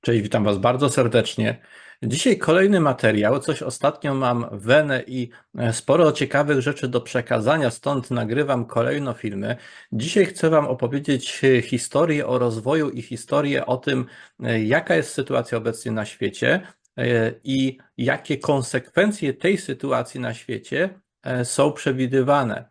Cześć, witam Was bardzo serdecznie. Dzisiaj kolejny materiał. Coś ostatnio mam wenę i e, sporo ciekawych rzeczy do przekazania, stąd nagrywam kolejno filmy. Dzisiaj chcę Wam opowiedzieć e, historię o rozwoju i historię o tym, e, jaka jest sytuacja obecnie na świecie i jakie konsekwencje tej sytuacji na świecie są przewidywane.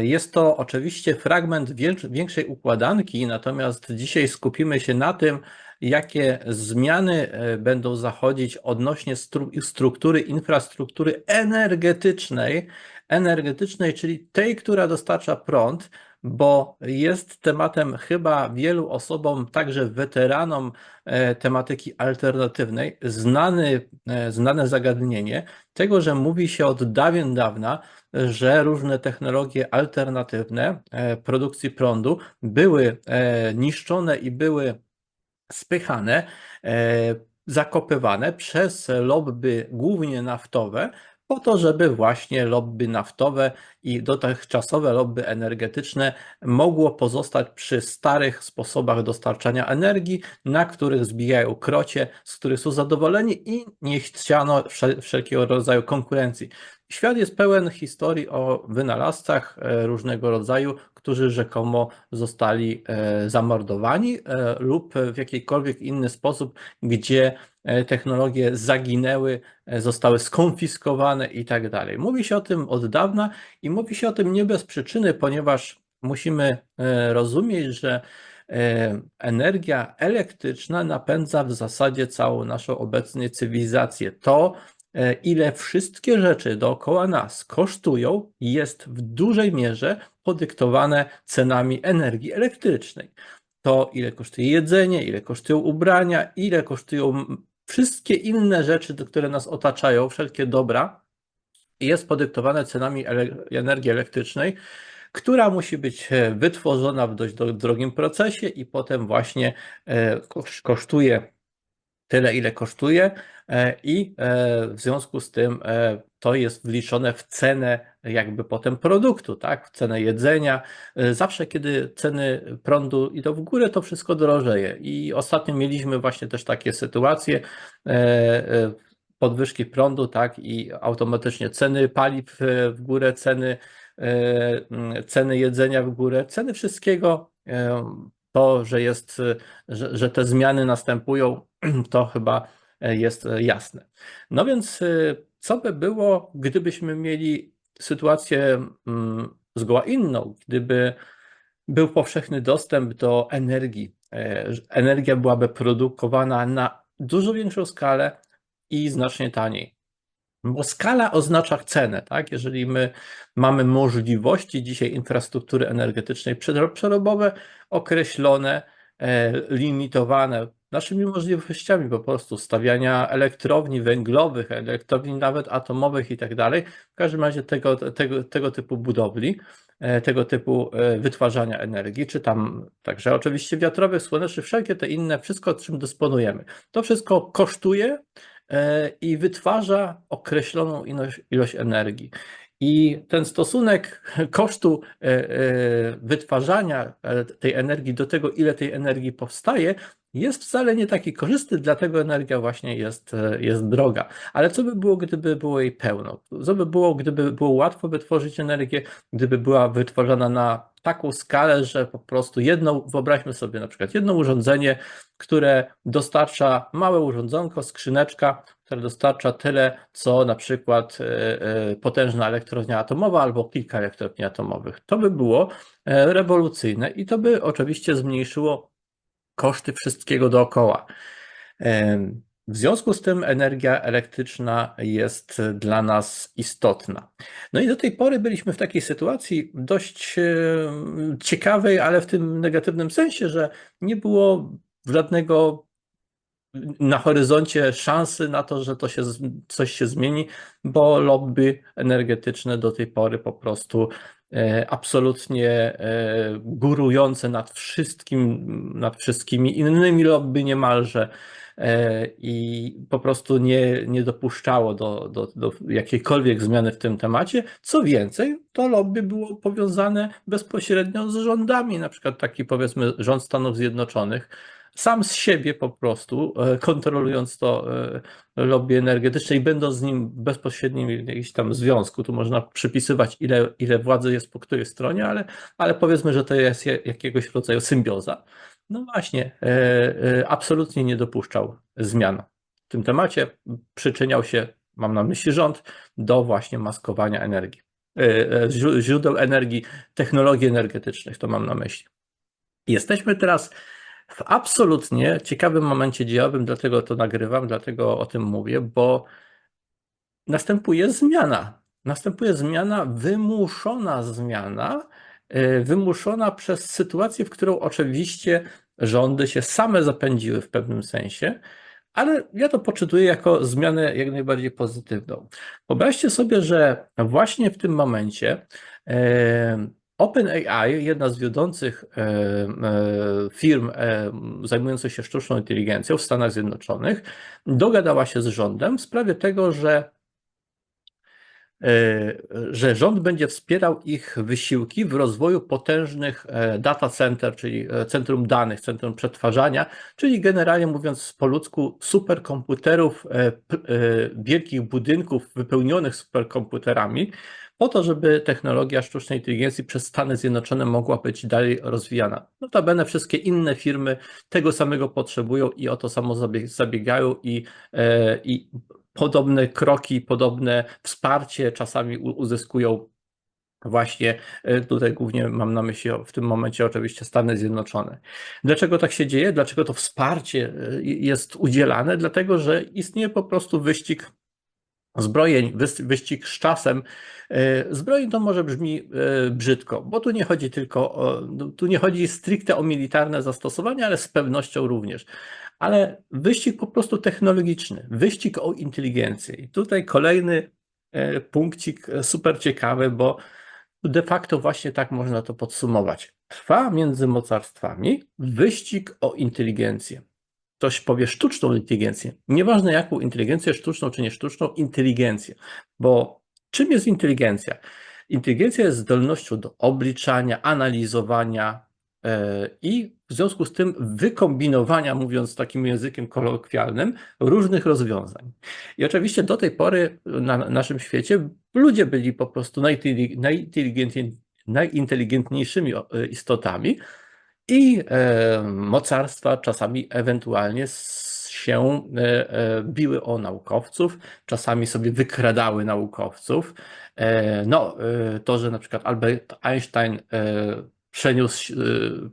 Jest to oczywiście fragment większej układanki, natomiast dzisiaj skupimy się na tym, jakie zmiany e, będą zachodzić odnośnie struktury infrastruktury energetycznej, energetycznej, czyli tej, która dostarcza prąd, bo jest tematem chyba wielu osobom, także weteranom e, tematyki alternatywnej, znany, e, znane zagadnienie tego, że mówi się od dawien dawna, że różne technologie alternatywne produkcji prądu były niszczone i były spychane, e, zakopywane przez lobby głównie naftowe, po to, żeby właśnie lobby naftowe i dotychczasowe lobby energetyczne mogło pozostać przy starych sposobach dostarczania energii, na których zbijają krocie, z których są zadowoleni i nie chciano wszelkiego rodzaju konkurencji. Świat jest pełen historii o wynalazcach e, różnego rodzaju, którzy rzekomo zostali e, zamordowani e, lub w jakikolwiek inny sposób, gdzie technologie zaginęły, zostały skonfiskowane i tak dalej. Mówi się o tym od dawna i mówi się o tym nie bez przyczyny, ponieważ musimy rozumieć, że energia elektryczna napędza w zasadzie całą naszą obecną cywilizację. To, ile wszystkie rzeczy dookoła nas kosztują, jest w dużej mierze podyktowane cenami energii elektrycznej. To, ile kosztuje jedzenie, ile kosztują ubrania, ile kosztują wszystkie inne rzeczy, które nas otaczają, wszelkie dobra, jest podyktowane cenami energii elektrycznej, która musi być e, wytworzona w dość drogim procesie i potem właśnie e, kosztuje tyle, ile kosztuje e, i e, w związku z tym e, to jest wliczone w cenę jakby potem produktu, tak, w cenę jedzenia. Zawsze, kiedy ceny prądu idą w górę, to wszystko drożeje. I ostatnio mieliśmy właśnie też takie sytuacje, podwyżki prądu, tak, i automatycznie ceny paliw w górę, ceny, ceny jedzenia w górę, ceny wszystkiego to, że jest, że, że te zmiany następują, to chyba jest jasne. No więc co by było, gdybyśmy mieli sytuację mm, zgoła inną, gdyby był powszechny dostęp do energii, e, energia byłaby produkowana na dużo większą skalę i znacznie taniej. Bo skala oznacza cenę, tak? Jeżeli my mamy możliwości dzisiaj infrastruktury energetycznej przerobowe określone, e, limitowane naszymi możliwościami po prostu stawiania elektrowni węglowych, elektrowni nawet atomowych i tak dalej, w każdym razie tego, tego, tego typu budowli, e, tego typu e, wytwarzania energii, czy tam także oczywiście wiatrowych, słonecznych, wszelkie te inne, wszystko czym dysponujemy. To wszystko kosztuje, i wytwarza określoną ilość, ilość energii. I ten stosunek kosztu e, e, wytwarzania tej energii do tego, ile tej energii powstaje, jest wcale nie taki korzystny, dlatego energia właśnie jest, jest droga. Ale co by było, gdyby było jej pełno? Co by było, gdyby było łatwo wytworzyć energię, gdyby była wytworzona na taką skalę, że po prostu jedno, wyobraźmy sobie na przykład jedno urządzenie, które dostarcza małe urządzonko, skrzyneczka, które dostarcza tyle, co na przykład e, e, potężna elektrownia atomowa albo kilka elektrowni atomowych. To by było e, rewolucyjne i to by oczywiście zmniejszyło koszty wszystkiego dookoła. W związku z tym energia elektryczna jest dla nas istotna. No i do tej pory byliśmy w takiej sytuacji dość ciekawej, ale w tym negatywnym sensie, że nie było żadnego na horyzoncie szansy na to, że to się, coś się zmieni, bo lobby energetyczne do tej pory po prostu absolutnie e, górujące nad wszystkim, nad wszystkimi innymi lobby niemalże e, i po prostu nie, nie dopuszczało do, do, do jakiejkolwiek zmiany w tym temacie. Co więcej, to lobby było powiązane bezpośrednio z rządami, na przykład taki powiedzmy rząd Stanów Zjednoczonych, sam z siebie po prostu, e, kontrolując to e, lobby energetyczne i będąc z nim w bezpośrednim jakimś tam związku. Tu można przypisywać, ile, ile władzy jest po której stronie, ale, ale powiedzmy, że to jest jakiegoś rodzaju symbioza. No właśnie, absolutnie nie dopuszczał zmian w tym temacie. Przyczyniał się, mam na myśli rząd, do właśnie maskowania energii. E, e, źródeł energii, technologii energetycznych, to mam na myśli. Jesteśmy teraz w absolutnie ciekawym momencie dziejowym, dlatego to nagrywam, dlatego o tym mówię, bo następuje zmiana. Następuje zmiana, wymuszona zmiana, e, wymuszona przez sytuację, w którą oczywiście rządy się same zapędziły w pewnym sensie, ale ja to poczytuję jako zmianę jak najbardziej pozytywną. Wyobraźcie sobie, że właśnie w tym momencie e, OpenAI, jedna z wiodących firm zajmujących się sztuczną inteligencją w Stanach Zjednoczonych, dogadała się z rządem w sprawie tego, że E, że rząd będzie wspierał ich wysiłki w rozwoju potężnych e, data center, czyli e, centrum danych, centrum przetwarzania, czyli generalnie mówiąc po ludzku superkomputerów, wielkich budynków wypełnionych superkomputerami, po to, żeby technologia sztucznej inteligencji przez Stany Zjednoczone mogła być dalej rozwijana. Notabene wszystkie inne firmy tego samego potrzebują i o to samo zabiegają i, i podobne kroki, podobne wsparcie czasami uzyskują Właśnie e, tutaj głównie mam na myśli w tym momencie oczywiście Stany Zjednoczone. Dlaczego tak się dzieje? Dlaczego to wsparcie e, jest udzielane? Dlatego, że istnieje po prostu wyścig zbrojeń, wyścig z czasem. E, zbrojeń to może brzmi brzydko, bo tu nie chodzi tylko o, no, tu nie chodzi stricte o militarne zastosowanie, ale z pewnością również ale wyścig po prostu technologiczny, wyścig o inteligencję. I tutaj kolejny e, punkcik e, super ciekawy, bo de facto właśnie tak można to podsumować. Trwa między mocarstwami wyścig o inteligencję. Ktoś powie sztuczną inteligencję. Nieważne jaką inteligencję, sztuczną czy nie sztuczną, inteligencję. Bo czym jest inteligencja? Inteligencja jest zdolnością do obliczania, analizowania, E, i w związku z tym wykombinowania, mówiąc takim językiem kolokwialnym, różnych rozwiązań. I oczywiście do tej pory na naszym świecie ludzie byli po prostu najinteligentniejszymi e, istotami i e, mocarstwa czasami ewentualnie się biły o naukowców, czasami sobie wykradały naukowców. No, to, że na przykład Albert Einstein przeniósł,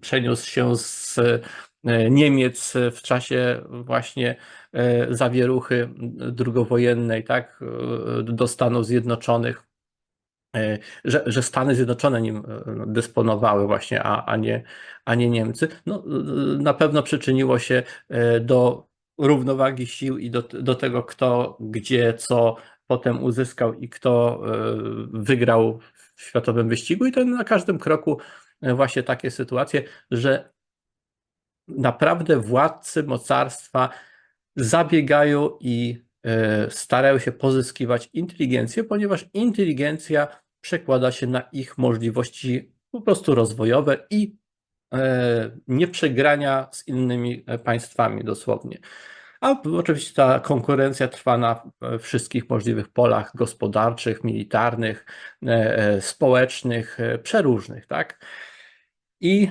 przeniósł się z Niemiec w czasie właśnie zawieruchy drugowojennej, tak, do Stanów Zjednoczonych, że, że Stany Zjednoczone nim dysponowały właśnie, a, a, nie, a nie Niemcy, no, na pewno przyczyniło się do równowagi sił i do, do tego, kto, gdzie, co potem uzyskał i kto wygrał w światowym wyścigu. I to na każdym kroku właśnie takie sytuacje, że naprawdę władcy mocarstwa zabiegają i e, starają się pozyskiwać inteligencję, ponieważ inteligencja przekłada się na ich możliwości po prostu rozwojowe i e, nieprzegrania z innymi e, państwami dosłownie. A oczywiście ta konkurencja trwa na wszystkich możliwych polach gospodarczych, militarnych, społecznych, przeróżnych, tak? I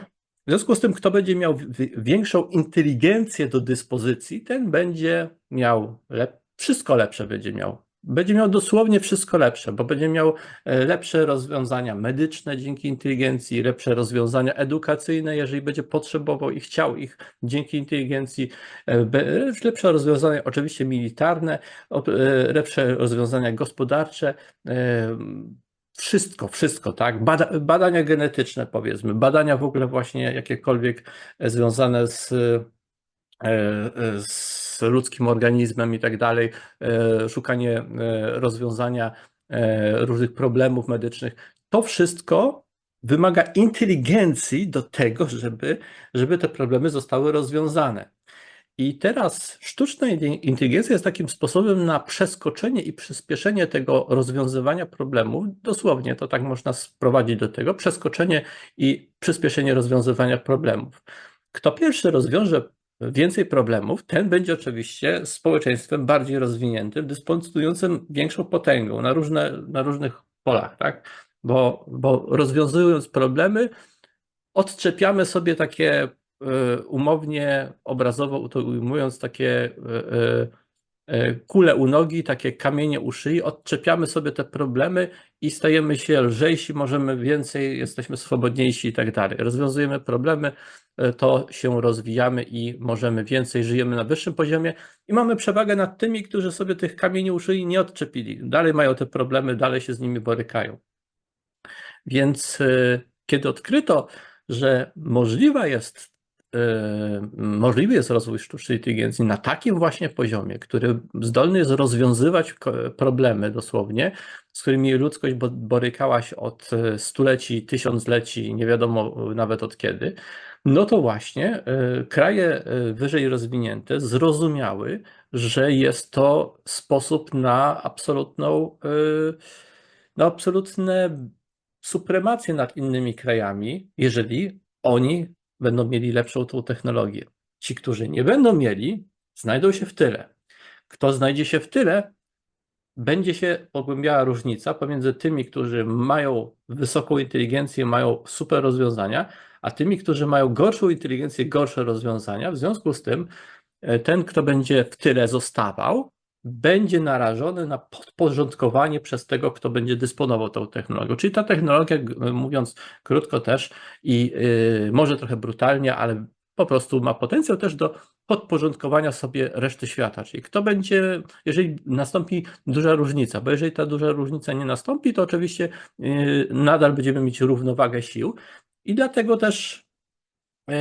w związku z tym, kto będzie miał większą inteligencję do dyspozycji, ten będzie miał lep wszystko lepsze będzie miał. Będzie miał dosłownie wszystko lepsze, bo będzie miał e, lepsze rozwiązania medyczne dzięki inteligencji, lepsze rozwiązania edukacyjne, jeżeli będzie potrzebował i chciał ich dzięki inteligencji, e, lepsze rozwiązania oczywiście militarne, e, lepsze rozwiązania gospodarcze, wszystko, wszystko, tak? Bada, badania genetyczne, powiedzmy, badania w ogóle właśnie jakiekolwiek związane z, e, ludzkim organizmem i tak dalej, e, szukanie rozwiązania różnych problemów medycznych. To wszystko wymaga inteligencji do tego, żeby, żeby te problemy zostały rozwiązane. I teraz sztuczna inteligencja jest takim sposobem na przeskoczenie i przyspieszenie tego rozwiązywania problemów. Dosłownie to tak można sprowadzić do tego przeskoczenie i przyspieszenie rozwiązywania problemów. Kto pierwszy rozwiąże więcej problemów, ten będzie oczywiście społeczeństwem bardziej rozwiniętym, dysponującym większą potęgą na, różne, na różnych polach, tak? Bo, bo rozwiązując problemy, odczepiamy sobie takie e, umownie, obrazowo to ujmując, takie e, e, kule u nogi, takie kamienie u szyi, odczepiamy sobie te problemy i stajemy się lżejsi, możemy więcej, jesteśmy swobodniejsi i tak dalej. Rozwiązujemy problemy, to się rozwijamy i możemy więcej, żyjemy na wyższym poziomie i mamy przewagę nad tymi, którzy sobie tych kamieni u szyi nie odczepili. Dalej mają te problemy, dalej się z nimi borykają. Więc kiedy odkryto, że możliwa jest, możliwy jest rozwój sztucznej inteligencji na takim właśnie poziomie, który zdolny jest rozwiązywać problemy dosłownie, z którymi ludzkość borykała się od e, stuleci, tysiącleci, nie wiadomo nawet od kiedy, no to właśnie kraje wyżej rozwinięte zrozumiały, że jest to sposób na absolutną, na absolutne supremację nad innymi krajami, jeżeli oni będą mieli lepszą tą technologię. Ci, którzy nie będą mieli, znajdą się w tyle. Kto znajdzie się w tyle, będzie się pogłębiała różnica pomiędzy tymi, którzy mają wysoką inteligencję, mają super rozwiązania, a tymi, którzy mają gorszą inteligencję, gorsze rozwiązania. W związku z tym, e, ten, kto będzie w tyle zostawał, będzie narażony na podporządkowanie przez tego, kto będzie dysponował tą technologią. Czyli ta technologia, mówiąc krótko też i yy, może trochę brutalnie, ale po prostu ma potencjał też do podporządkowania sobie reszty świata. Czyli kto będzie, jeżeli nastąpi duża różnica, bo jeżeli ta duża różnica nie nastąpi, to oczywiście yy, nadal będziemy mieć równowagę sił. I dlatego też yy,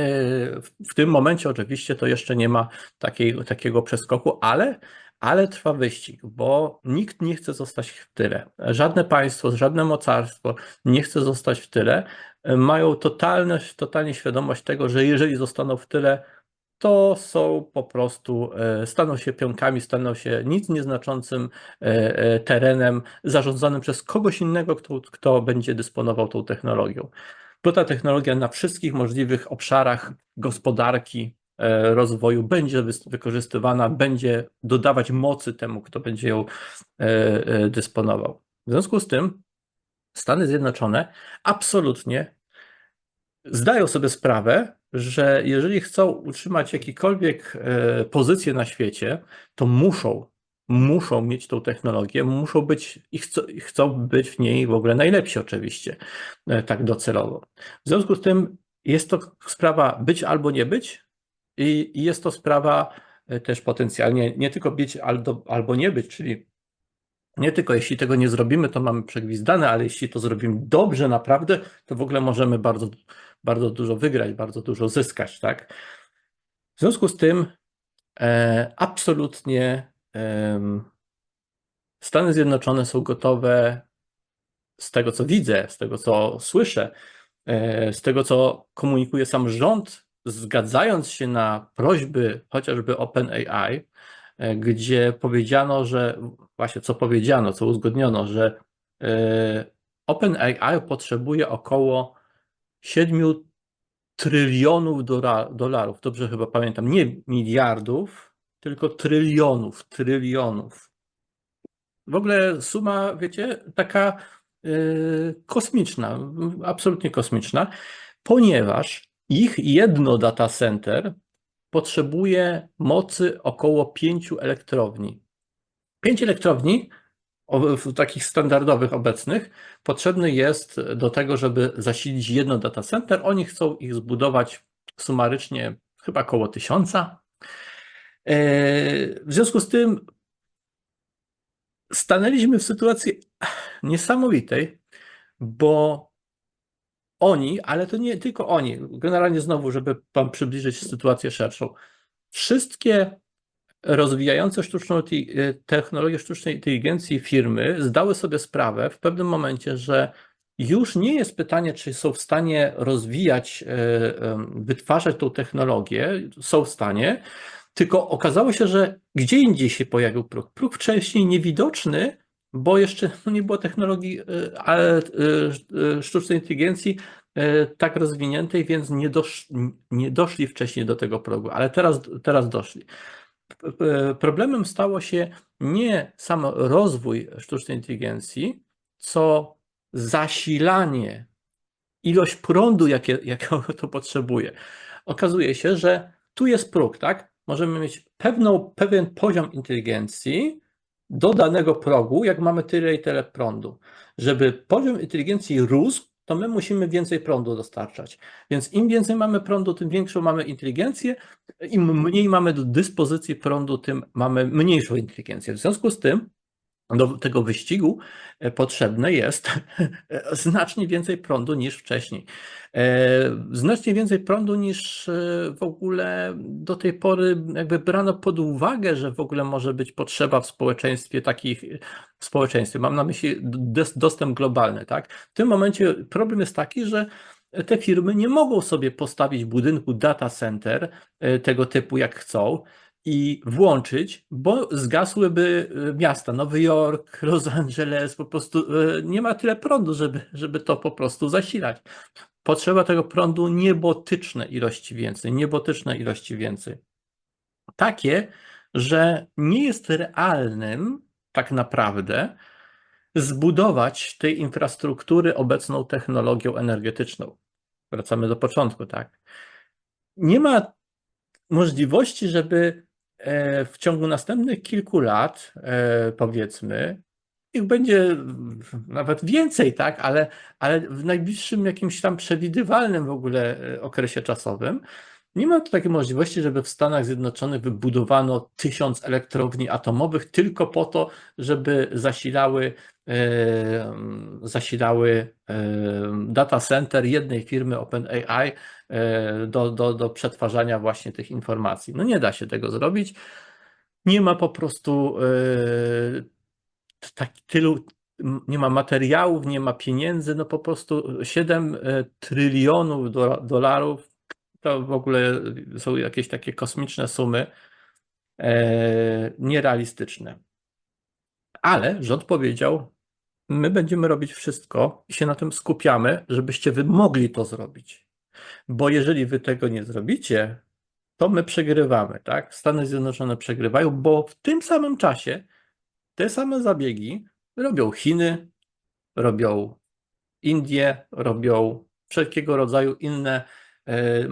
w tym momencie oczywiście to jeszcze nie ma takiej, takiego przeskoku, ale ale trwa wyścig, bo nikt nie chce zostać w tyle. Żadne państwo, żadne mocarstwo nie chce zostać w tyle. Mają totalne, totalnie świadomość tego, że jeżeli zostaną w tyle, to są po prostu, e, staną się pionkami, staną się nic nieznaczącym e, e, terenem zarządzanym przez kogoś innego, kto, kto będzie dysponował tą technologią. Bo ta technologia na wszystkich możliwych obszarach gospodarki, rozwoju będzie wykorzystywana, będzie dodawać mocy temu, kto będzie ją e, e, dysponował. W związku z tym Stany Zjednoczone absolutnie zdają sobie sprawę, że jeżeli chcą utrzymać jakiekolwiek pozycję na świecie, to muszą, muszą mieć tą technologię, muszą być i chcą, chcą być w niej w ogóle najlepsi oczywiście, tak docelowo. W związku z tym jest to sprawa być albo nie być, i, jest to sprawa e, też potencjalnie nie tylko być albo, albo nie być, czyli nie tylko jeśli tego nie zrobimy, to mamy przegwizdane, ale jeśli to zrobimy dobrze, naprawdę, to w ogóle możemy bardzo, bardzo dużo wygrać, bardzo dużo zyskać, tak? W związku z tym e, absolutnie e, Stany Zjednoczone są gotowe, z tego co widzę, z tego co słyszę, e, z tego co komunikuje sam rząd zgadzając się na prośby chociażby OpenAI, e, gdzie powiedziano, że właśnie co powiedziano, co uzgodniono, że e, OpenAI potrzebuje około 7 trylionów dolarów, dobrze chyba pamiętam, nie miliardów, tylko trylionów, trylionów. W ogóle suma, wiecie, taka yy, kosmiczna, absolutnie kosmiczna, ponieważ ich jedno data center potrzebuje mocy około pięciu elektrowni. Pięć elektrowni, takich standardowych obecnych, potrzebny jest do tego, żeby zasilić jedno data center. Oni chcą ich zbudować sumarycznie chyba około tysiąca. E, w związku z tym stanęliśmy w sytuacji niesamowitej, bo oni, ale to nie tylko oni, generalnie znowu, żeby Wam przybliżyć sytuację szerszą. Wszystkie rozwijające sztuczną technologię sztucznej inteligencji firmy zdały sobie sprawę w pewnym momencie, że już nie jest pytanie, czy są w stanie rozwijać, e, wytwarzać tą technologię, są w stanie, tylko okazało się, że gdzie indziej się pojawił próg. Próg wcześniej niewidoczny, bo jeszcze no, nie było technologii e, e, e, sztucznej inteligencji tak rozwiniętej, więc nie, dosz, nie doszli wcześniej do tego progu, ale teraz, teraz doszli. Problemem stało się nie sam rozwój sztucznej inteligencji, co zasilanie, ilość prądu, jakie, jakiego to potrzebuje. Okazuje się, że tu jest próg, tak? Możemy mieć pewną, pewien poziom inteligencji do danego progu, jak mamy tyle i tyle prądu. Żeby poziom inteligencji rósł, to my musimy więcej prądu dostarczać. Więc im więcej mamy prądu, tym większą mamy inteligencję, im mniej mamy do dyspozycji prądu, tym mamy mniejszą inteligencję. W związku z tym do tego wyścigu e, potrzebne jest znacznie więcej prądu niż wcześniej. E, znacznie więcej prądu niż e, w ogóle do tej pory jakby brano pod uwagę, że w ogóle może być potrzeba w społeczeństwie takich, w społeczeństwie, mam na myśli dostęp globalny, tak? W tym momencie problem jest taki, że te firmy nie mogą sobie postawić budynku data center tego typu jak chcą, i włączyć, bo zgasłyby y, miasta Nowy Jork, Los Angeles, po prostu y, nie ma tyle prądu, żeby, żeby to po prostu zasilać. Potrzeba tego prądu niebotyczne ilości więcej, niebotyczne ilości więcej. Takie, że nie jest realnym tak naprawdę zbudować tej infrastruktury obecną technologią energetyczną. Wracamy do początku, tak? Nie ma możliwości, żeby w ciągu następnych kilku lat, e, powiedzmy, ich będzie nawet więcej, tak, ale, ale w najbliższym jakimś tam przewidywalnym w ogóle e, okresie czasowym, nie ma takiej możliwości, żeby w Stanach Zjednoczonych wybudowano tysiąc elektrowni atomowych tylko po to, żeby zasilały, e, zasilały e, data center jednej firmy OpenAI e, do, do, do przetwarzania właśnie tych informacji. No nie da się tego zrobić. Nie ma po prostu tak, tylu, nie ma materiałów, nie ma pieniędzy, no po prostu 7 trylionów dolarów to w ogóle są jakieś takie kosmiczne sumy, e, nierealistyczne. Ale rząd powiedział, my będziemy robić wszystko i się na tym skupiamy, żebyście wy mogli to zrobić. Bo jeżeli wy tego nie zrobicie, to my przegrywamy, tak? Stany Zjednoczone przegrywają, bo w tym samym czasie te same zabiegi robią Chiny, robią Indie, robią wszelkiego rodzaju inne E,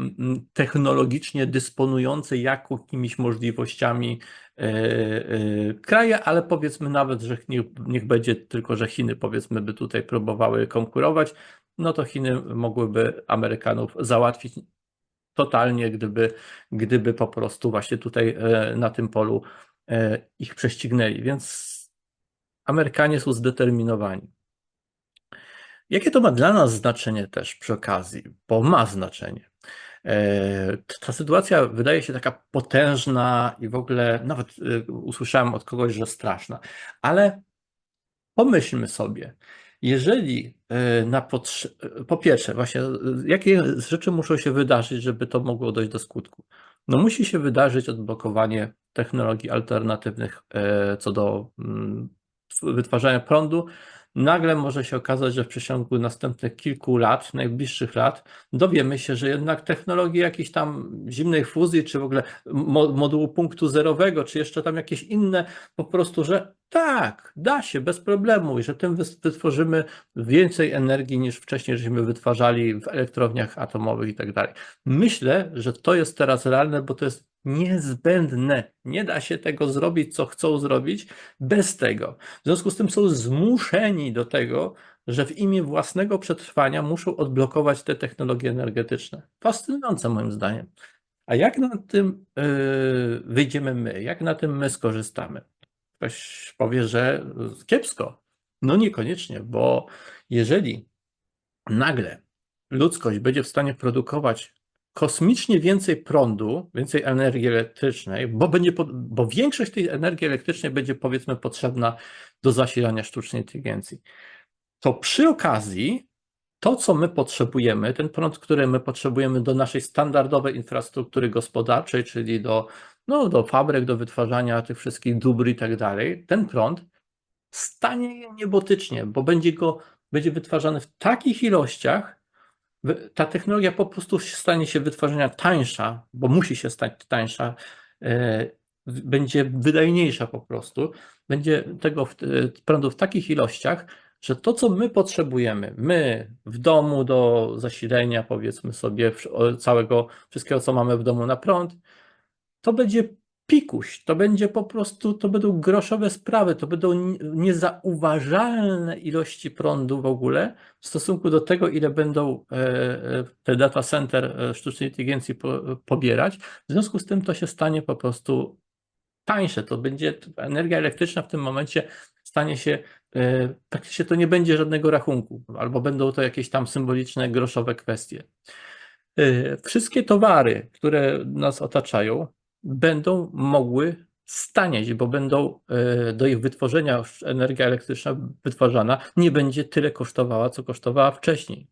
technologicznie dysponujące jakimiś możliwościami e, e, kraje, ale powiedzmy nawet, że niech, niech będzie tylko, że Chiny powiedzmy by tutaj próbowały konkurować, no to Chiny mogłyby Amerykanów załatwić totalnie, gdyby, gdyby po prostu właśnie tutaj na tym polu ich prześcignęli. Więc Amerykanie są zdeterminowani. Jakie to ma dla nas znaczenie też przy okazji? Bo ma znaczenie. E, ta sytuacja wydaje się taka potężna i w ogóle nawet e, usłyszałem od kogoś, że straszna, ale pomyślmy sobie, jeżeli e, na po pierwsze, właśnie, jakie rzeczy muszą się wydarzyć, żeby to mogło dojść do skutku? No musi się wydarzyć odblokowanie technologii alternatywnych co do mm, wytwarzania prądu, nagle może się okazać, że w przeciągu następnych kilku lat, najbliższych lat, dowiemy się, że jednak technologie jakiejś tam zimnej fuzji, czy w ogóle modułu punktu zerowego, czy jeszcze tam jakieś inne, po prostu, że tak, da się, bez problemu i że tym wytworzymy więcej energii niż wcześniej żeśmy wytwarzali w elektrowniach atomowych i tak dalej. Myślę, że to jest teraz realne, bo to jest niezbędne. Nie da się tego zrobić, co chcą zrobić bez tego. W związku z tym są zmuszeni do tego, że w imię własnego przetrwania muszą odblokować te technologie energetyczne. Fascynujące moim zdaniem. A jak na tym yy, wyjdziemy my? Jak na tym my skorzystamy? Ktoś powie, że kiepsko. No niekoniecznie, bo jeżeli nagle ludzkość będzie w stanie produkować kosmicznie więcej prądu, więcej energii elektrycznej, bo, będzie, bo większość tej energii elektrycznej będzie powiedzmy potrzebna do zasilania sztucznej inteligencji. To przy okazji to, co my potrzebujemy, ten prąd, który my potrzebujemy do naszej standardowej infrastruktury gospodarczej, czyli do, no, do fabryk, do wytwarzania tych wszystkich dóbr i tak dalej, ten prąd stanie niebotycznie, bo będzie go będzie wytwarzany w takich ilościach, ta technologia po prostu stanie się wytworzenia tańsza, bo musi się stać tańsza, e, będzie wydajniejsza po prostu, będzie tego e, prądu w takich ilościach, że to, co my potrzebujemy, my w domu do zasilenia, powiedzmy sobie, całego, wszystkiego, co mamy w domu na prąd, to będzie pikuś, to będzie po prostu, to będą groszowe sprawy, to będą ni- niezauważalne ilości prądu w ogóle w stosunku do tego, ile będą e, e, te data center e, sztucznej inteligencji po, pobierać. W związku z tym to się stanie po prostu tańsze. To będzie energia elektryczna w tym momencie stanie się, praktycznie to nie będzie żadnego rachunku, albo będą to jakieś tam symboliczne, groszowe kwestie. Wszystkie towary, które nas otaczają, będą mogły stanieć, bo będą e, do ich wytworzenia energia elektryczna wytwarzana nie będzie tyle kosztowała, co kosztowała wcześniej.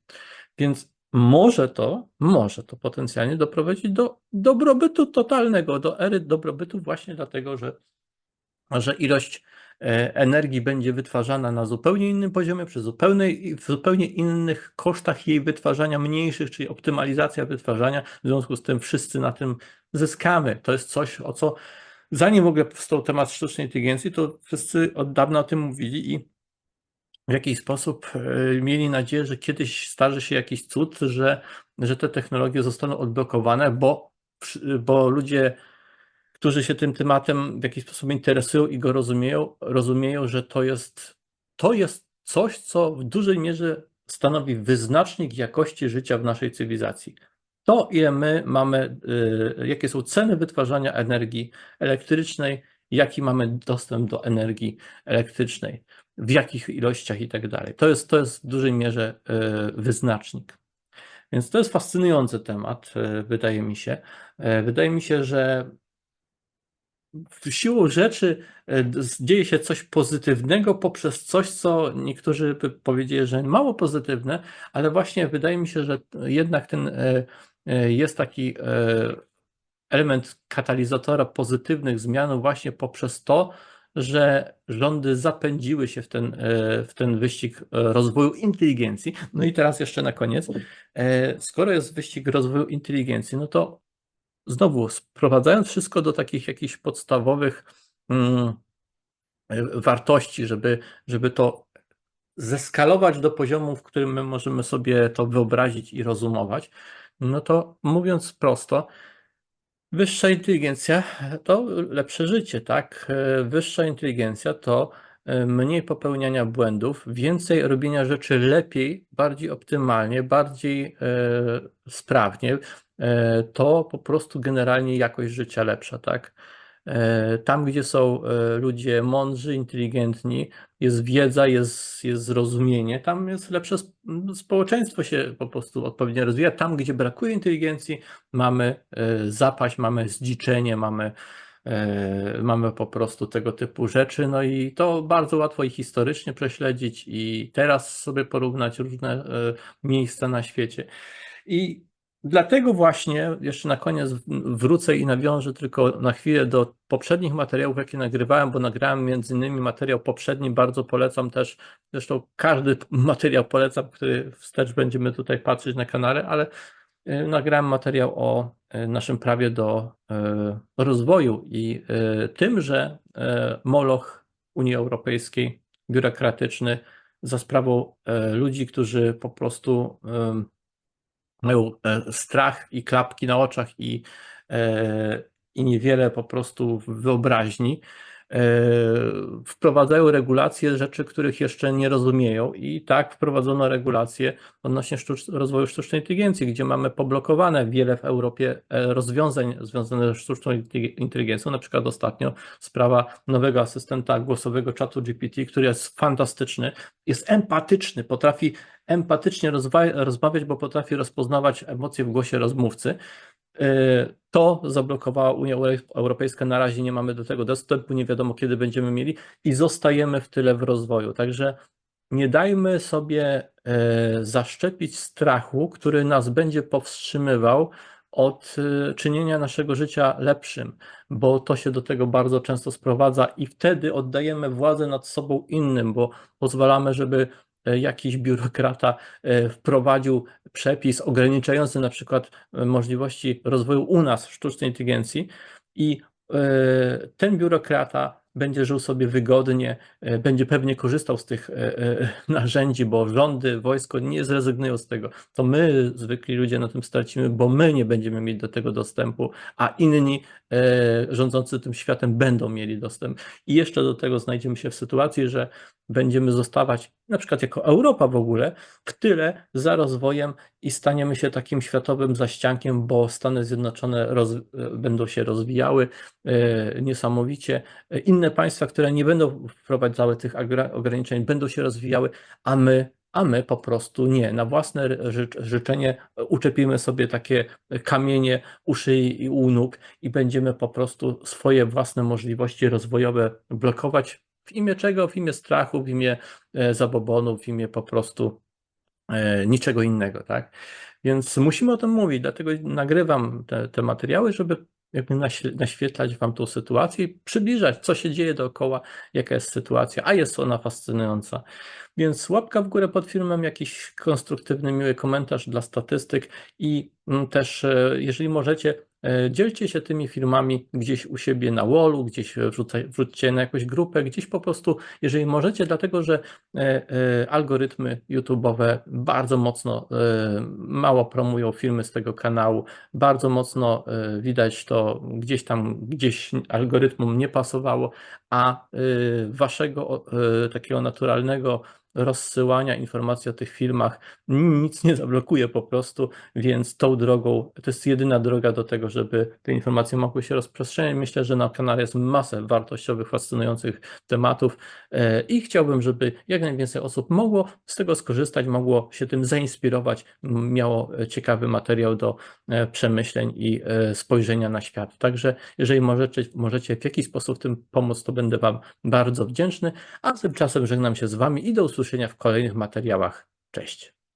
Więc może to, może to potencjalnie doprowadzić do dobrobytu totalnego, do ery dobrobytu właśnie dlatego, że, że ilość energii będzie wytwarzana na zupełnie innym poziomie, przy zupełnie, w zupełnie innych kosztach jej wytwarzania mniejszych, czyli optymalizacja wytwarzania. W związku z tym wszyscy na tym zyskamy. To jest coś, o co zanim w ogóle powstał temat sztucznej inteligencji, to wszyscy od dawna o tym mówili i w jakiś sposób e, mieli nadzieję, że kiedyś starzy się jakiś cud, że, że te technologie zostaną odblokowane, bo, bo ludzie, którzy się tym tematem w jakiś sposób interesują i go rozumieją, rozumieją, że to jest, to jest coś, co w dużej mierze stanowi wyznacznik jakości życia w naszej cywilizacji. To, ile my mamy, y, jakie są ceny wytwarzania energii elektrycznej, jaki mamy dostęp do energii elektrycznej, w jakich ilościach i tak dalej. To jest, to jest w dużej mierze y, wyznacznik. Więc to jest fascynujący temat, y, wydaje mi się. Wydaje mi się, że siłą rzeczy e, dzieje się coś pozytywnego poprzez coś, co niektórzy by powiedzieli, że mało pozytywne, ale właśnie wydaje mi się, że jednak ten e, e, jest taki element katalizatora pozytywnych zmian właśnie poprzez to, że rządy zapędziły się w ten, w ten wyścig rozwoju inteligencji. No i teraz jeszcze na koniec, skoro jest wyścig rozwoju inteligencji, no to znowu sprowadzając wszystko do takich jakichś podstawowych mm, wartości, żeby, żeby to zeskalować do poziomu, w którym my możemy sobie to wyobrazić i rozumować, no to mówiąc prosto, wyższa inteligencja to lepsze życie, tak? Wyższa inteligencja to e, mniej popełniania błędów, więcej robienia rzeczy lepiej, bardziej optymalnie, bardziej e, sprawnie. E, To po prostu generalnie jakość życia lepsza, tak? E, Tam, gdzie są e, ludzie mądrzy, inteligentni, jest wiedza, jest, jest zrozumienie, tam jest lepsze sp- społeczeństwo się po prostu odpowiednio rozwija. Tam, gdzie brakuje inteligencji, mamy zapaść, mamy zdziczenie, mamy, mamy po prostu tego typu rzeczy. No i to bardzo łatwo i historycznie prześledzić i teraz sobie porównać różne miejsca na świecie. I dlatego właśnie jeszcze na koniec wrócę i nawiążę tylko na chwilę do poprzednich materiałów, jakie nagrywałem, bo nagrałem między innymi materiał poprzedni, bardzo polecam też, zresztą każdy materiał polecam, który wstecz będziemy tutaj patrzeć na kanale, ale e, nagrałem materiał o e, naszym prawie do e, rozwoju i tym, że Moloch Unii Europejskiej, biurokratyczny, za sprawą ludzi, którzy po prostu mają e, strach i klapki na oczach i, e, i niewiele po prostu wyobraźni, e, wprowadzają regulacje rzeczy, których jeszcze nie rozumieją i tak wprowadzono regulacje odnośnie sztucz, rozwoju sztucznej inteligencji, gdzie mamy poblokowane wiele w Europie rozwiązań związanych ze sztuczną intelig- inteligencją, na przykład ostatnio sprawa nowego asystenta głosowego czatu GPT, który jest fantastyczny, jest empatyczny, potrafi empatycznie rozmawiać, bo potrafi rozpoznawać emocje w głosie rozmówcy. Yy, To zablokowała Unia Euro- Europejska. Na razie nie mamy do tego dostępu, nie wiadomo kiedy będziemy mieli i zostajemy w tyle w rozwoju. Także nie dajmy sobie e, zaszczepić strachu, który nas będzie powstrzymywał od e, czynienia naszego życia lepszym, bo to się do tego bardzo często sprowadza i wtedy oddajemy władzę nad sobą innym, bo pozwalamy, żeby jakiś biurokrata e, wprowadził przepis ograniczający na przykład e, możliwości rozwoju u nas sztucznej inteligencji i e, ten biurokrata będzie żył sobie wygodnie, e, będzie pewnie korzystał z tych e, e, narzędzi, bo rządy, wojsko nie zrezygnują z tego. To my, zwykli ludzie, na tym stracimy, bo my nie będziemy mieć do tego dostępu, a inni rządzący tym światem będą mieli dostęp. I jeszcze do tego znajdziemy się w sytuacji, że będziemy zostawać, na przykład jako Europa w ogóle, w tyle za rozwojem i staniemy się takim światowym zaściankiem, bo Stany Zjednoczone roz, będą się rozwijały e, niesamowicie. Inne państwa, które nie będą wprowadzały tych ograniczeń, będą się rozwijały, a my a my po prostu nie. Na własne życzenie uczepimy sobie takie kamienie u szyi i u nóg i będziemy po prostu swoje własne możliwości rozwojowe blokować w imię czego? W imię strachu, w imię e, zabobonu, w imię po prostu e, niczego innego, tak? Więc musimy o tym mówić, dlatego nagrywam te, te materiały, żeby jakby naświetlać Wam tą sytuację i przybliżać, co się dzieje dookoła, jaka jest sytuacja, a jest ona fascynująca. Więc łapka w górę pod filmem, jakiś konstruktywny, miły komentarz dla statystyk i mm, też, e, jeżeli możecie, dzielcie się tymi filmami gdzieś u siebie na wallu, gdzieś wrzucaj, wrzućcie na jakąś grupę, gdzieś po prostu, jeżeli możecie, dlatego że e, e, algorytmy YouTube'owe bardzo mocno mało promują filmy z tego kanału, bardzo mocno widać to gdzieś tam, gdzieś algorytmom nie pasowało, a waszego takiego naturalnego rozsyłania informacji o tych filmach nic nie zablokuje po prostu, więc tą drogą, to jest jedyna droga do tego, żeby te informacje mogły się rozprzestrzeniać. Myślę, że na kanale jest masę wartościowych, fascynujących tematów e, i chciałbym, żeby jak najwięcej osób mogło z tego skorzystać, mogło się tym zainspirować, miało ciekawy materiał do e, przemyśleń i e, spojrzenia na świat. Także jeżeli możecie, możecie w jakiś sposób tym pomóc, to będę Wam bardzo wdzięczny, a tymczasem żegnam się z Wami i do usłyszenia usłyszenia w kolejnych materiałach. Cześć.